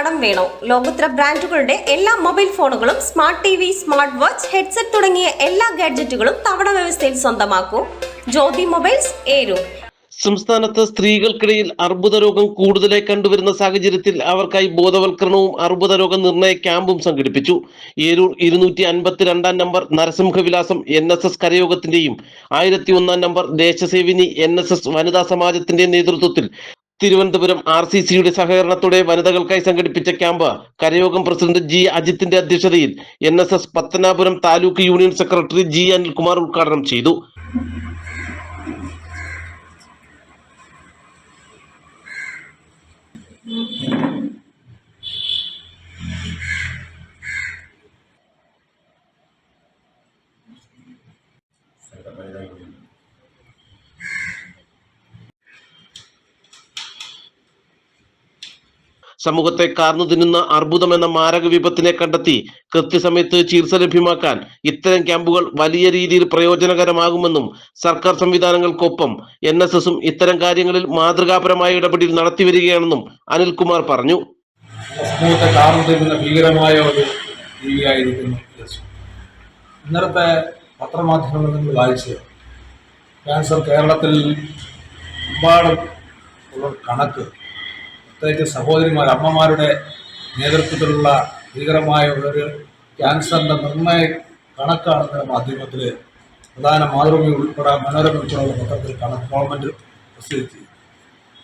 കടം വേണോ? ലോകോത്തര ബ്രാൻഡുകളുടെ എല്ലാ മൊബൈൽ ഫോണുകളും smart T V smart watch headset തുടങ്ങിയ എല്ലാ ഗാഡ്ജറ്റുകളും തവണ വ്യവസ്ഥയിൽ സ്വന്തമാക്കൂ. ജ്യോതി മൊബൈൽസ് ഏരൂർ. സംസ്ഥാനത്ത് സ്ത്രീകൾക്കിടയിൽ അർബുദ രോഗം കൂടുതലായി കണ്ടുവരുന്ന സാഹചര്യത്തിൽ അവർക്കായി ബോധവൽക്കരണവും അർബുദ രോഗ നിർണയ ക്യാമ്പും സംഘടിപ്പിച്ചു. ഏരൂർ ഇരുന്നൂറ്റി അൻപത്തിരണ്ടാം number Narasimhavilasam N S S കരയോഗത്തിന്റെയും ആയിരത്തി ഒന്നാം number Deshasevini N S S വനിതാ സമാജത്തിന്റെ നേതൃത്വത്തിൽ തിരുവനന്തപുരം ആർ സി സിയുടെ സഹകരണത്തോടെ വനിതകൾക്കായി സംഘടിപ്പിച്ച ക്യാമ്പ് കരയോഗം പ്രസിഡന്റ് ജി അജിത്തിന്റെ അധ്യക്ഷതയിൽ N S S Pathanapuram taluk union secretary G Anilkumar ഉദ്ഘാടനം ചെയ്തു സമൂഹത്തെ കാർന്നു തിന്നുന്ന അർബുദം എന്ന മാരക വിപത്തിനെ കണ്ടെത്തി കൃത്യസമയത്ത് ചികിത്സ ലഭ്യമാക്കാൻ ഇത്തരം ക്യാമ്പുകൾ വലിയ രീതിയിൽ പ്രയോജനകരമാകുമെന്നും സർക്കാർ സംവിധാനങ്ങൾക്കൊപ്പം എൻ എസ് എസും ഇത്തരം കാര്യങ്ങളിൽ മാതൃകാപരമായ ഇടപെടൽ നടത്തി വരികയാണെന്നും അനിൽകുമാർ പറഞ്ഞു. സമൂഹത്തെ കാർന്നു തിന്നുന്ന ഭീകരമായ ഒരു ഇന്നലത്തെ പത്രമാധ്യമങ്ങളിൽ നിങ്ങൾ ക്യാൻസർ കേരളത്തിൽ ഒരുപാട് കണക്ക് പ്രത്യേകിച്ച് സഹോദരിമാർ അമ്മമാരുടെ നേതൃത്വത്തിലുള്ള ഭീകരമായ ഒരു ക്യാൻസറിന്റെ നിർണയ കണക്കാണ് ഇന്നലെ മാധ്യമത്തിൽ പ്രധാന മാതൃഭൂമി ഉൾപ്പെടെ മനോരമ ഉൾപ്പെടെയുള്ള പത്രത്തിൽ കണക്ക് ഗവൺമെന്റ് പ്രസിദ്ധീകരിച്ചു.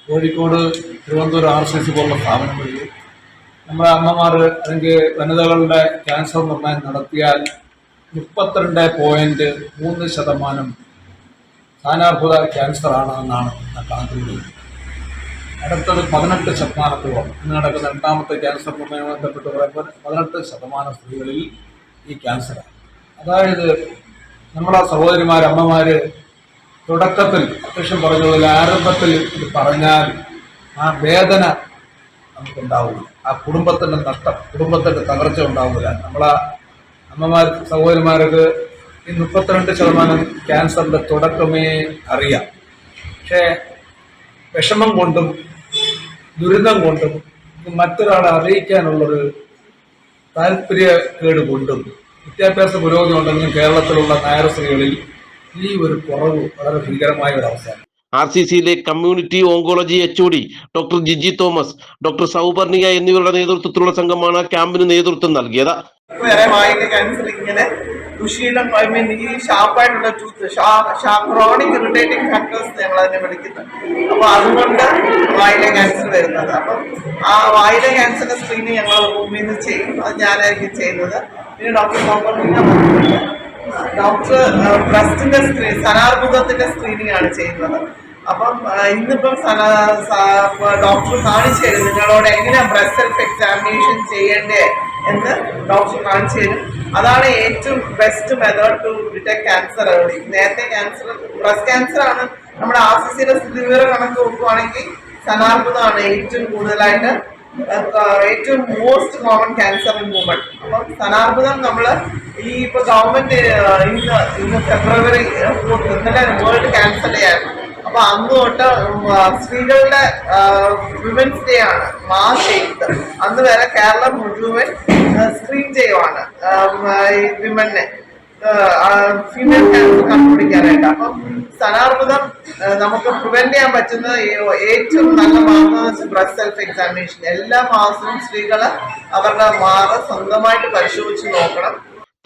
Kozhikode Thiruvananthapuram R C C പോലുള്ള സ്ഥാപനങ്ങളിൽ നമ്മുടെ അമ്മമാർ അല്ലെങ്കിൽ വനിതകളുടെ ക്യാൻസർ നിർണയം നടത്തിയാൽ മുപ്പത്തിരണ്ട് പോയിന്റ് മൂന്ന് ശതമാനം സ്ഥാനാർഹത ക്യാൻസർ ആണ് എന്നാണ് കണക്കുകൾ അടുത്തത് പതിനെട്ട് ശതമാനത്തോളം. ഇന്ന് നടക്കുന്ന രണ്ടാമത്തെ ക്യാൻസർ നിർണയം ബന്ധപ്പെട്ട് പറയുമ്പോൾ പതിനെട്ട് ശതമാനം സ്ത്രീകളിൽ ഈ ക്യാൻസറാണ് അതായത് നമ്മളെ സഹോദരിമാർ അമ്മമാർ തുടക്കത്തിൽ അത്യാവശ്യം പറഞ്ഞതിൽ ആരംഭത്തിൽ ഇത് പറഞ്ഞാൽ ആ വേദന നമുക്കുണ്ടാവില്ല ആ കുടുംബത്തിന്റെ നഷ്ടം കുടുംബത്തിന്റെ തകർച്ച ഉണ്ടാവില്ല. നമ്മളെ അമ്മമാർ സഹോദരിമാർക്ക് ഈ മുപ്പത്തിരണ്ട് ശതമാനം ക്യാൻസറിന്റെ തുടക്കമേ അറിയാം. പക്ഷേ വിഷമം കൊണ്ടും ദുരിതം കൊണ്ടും മറ്റൊരാളെ അറിയിക്കാനുള്ളൊരു താല്പര്യക്കേട് കൊണ്ടും വിദ്യാഭ്യാസ പുരോഗതി ഉണ്ടെങ്കിലും കേരളത്തിലുള്ള നായർ സ്ത്രീകളിൽ ഈ ഒരു കുറവ് വളരെ ഭീകരമായ ഒരു അവസ്ഥയാണ്. ആർ സി സിയിലെ community oncology H O D doctor Jiji Thomas doctor Souparnika എന്നിവരുടെ നേതൃത്വത്തിലുള്ള സംഘമാണ് ക്യാമ്പിന് നേതൃത്വം നൽകിയത്. ഇങ്ങനെ ദുശീലം ഐ മീൻ ഈ ഷാർപ്പായിട്ടുള്ള ടൂത്ത് ക്രോണിക് ഇറിറ്റേറ്റിംഗ് ഫാക്ടേഴ്സ് ഞങ്ങൾ അതിനെ വിളിക്കുന്നത് അപ്പൊ അതുകൊണ്ട് വായിലെ ക്യാൻസർ വരുന്നത്. അപ്പം ആ വായിലെ ക്യാൻസറിന്റെ സ്ക്രീനിങ് ഞങ്ങൾ റൂമിൽ നിന്ന് ചെയ്യും. അത് ഞാനായിരിക്കും ചെയ്യുന്നത്. പിന്നെ ഡോക്ടർ സൗപർണിക ഡോക്ടർ ബ്രസ്റ്റിന്റെ സ്ക്രീൻ സനാർബുദത്തിന്റെ സ്ക്രീനിങ് ആണ് ചെയ്യുന്നത്. അപ്പം ഇന്നിപ്പം ഡോക്ടർ കാണിച്ചു തരും. നിങ്ങളോട് എങ്ങനെയാ ബ്രസ്റ്റ് സെൽഫ് എക്സാമിനേഷൻ ചെയ്യേണ്ടേ എന്ന് ഡോക്ടർ കാണിച്ചു തരും. അതാണ് ഏറ്റവും best method to detect cancer early നേരത്തെ ക്യാൻസർ ബ്രസ്റ്റ് ക്യാൻസർ ആണ്. നമ്മുടെ ആർ സ്ഥിതിവിവര കണക്ക് നോക്കുവാണെങ്കിൽ സനാർബുദമാണ് ഏറ്റവും കൂടുതലായിട്ട് ഏറ്റവും most common cancer in woman അപ്പം സനാർബുദം നമ്മൾ ഈ ഇപ്പൊ ഗവൺമെന്റ് ഇന്ന് ഇന്ന് ഫെബ്രുവരി ഇന്നലെ വേൾഡ് ക്യാൻസർ ഡേ ആയിരുന്നു. അപ്പൊ അന്ന് തൊട്ട് സ്ത്രീകളുടെ വിമൻസ് ഡേ ആണ് മാസ് എയ്ത്ത് അന്ന് വരെ കേരളം മുഴുവൻ സ്ക്രീൻ ചെയ്യുവാണ് വിമനെ ഫീമെയിൽ ക്യാൻസർ കണ്ടുപിടിക്കാനായിട്ട്. അപ്പം സ്ഥാനാർബുദം നമുക്ക് പ്രിവെന്റ് ചെയ്യാൻ പറ്റുന്ന ഏറ്റവും നല്ല മാർഗം ബ്രസ്റ്റ് സെൽഫ് എക്സാമിനേഷൻ എല്ലാ മാസവും സ്ത്രീകൾ അവരുടെ മാറ് സ്വന്തമായിട്ട് പരിശോധിച്ച് നോക്കണം.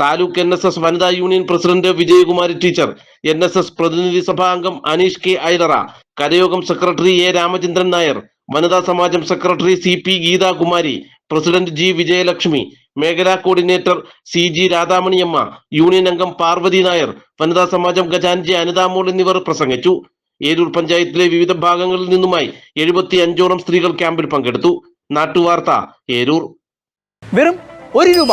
താലൂക്ക് എൻ എസ് എസ് വനിതാ union president Vijayakumari teacher N S S പ്രതിനിധി സഭാ അംഗം Aneesh K Ailara Karayogam secretary A Ramachandran Nair വനിതാ സമാജം secretary C P Geethakumari president G Vijayalakshmi മേഖലാ coordinator C G Radhamaniyamma union അംഗം പാർവതി നായർ വനിതാ സമാജം ഗജാൻജി അനിതാമോൾ എന്നിവർ പ്രസംഗിച്ചു. ഏരൂർ പഞ്ചായത്തിലെ വിവിധ ഭാഗങ്ങളിൽ നിന്നുമായി എഴുപത്തി അഞ്ചോളം സ്ത്രീകൾ ക്യാമ്പിൽ പങ്കെടുത്തു. നാട്ടുവാർത്ത ഏരൂർ. വെറും ഒരു രൂപ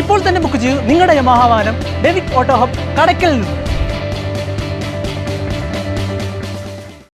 ഇപ്പോൾ തന്നെ ബുക്ക് ചെയ്യൂ നിങ്ങളുടെ യമാഹ വാഹനം ഡെവിക് ഓട്ടോ ഹബ് കടയ്ക്കൽ നിന്ന്.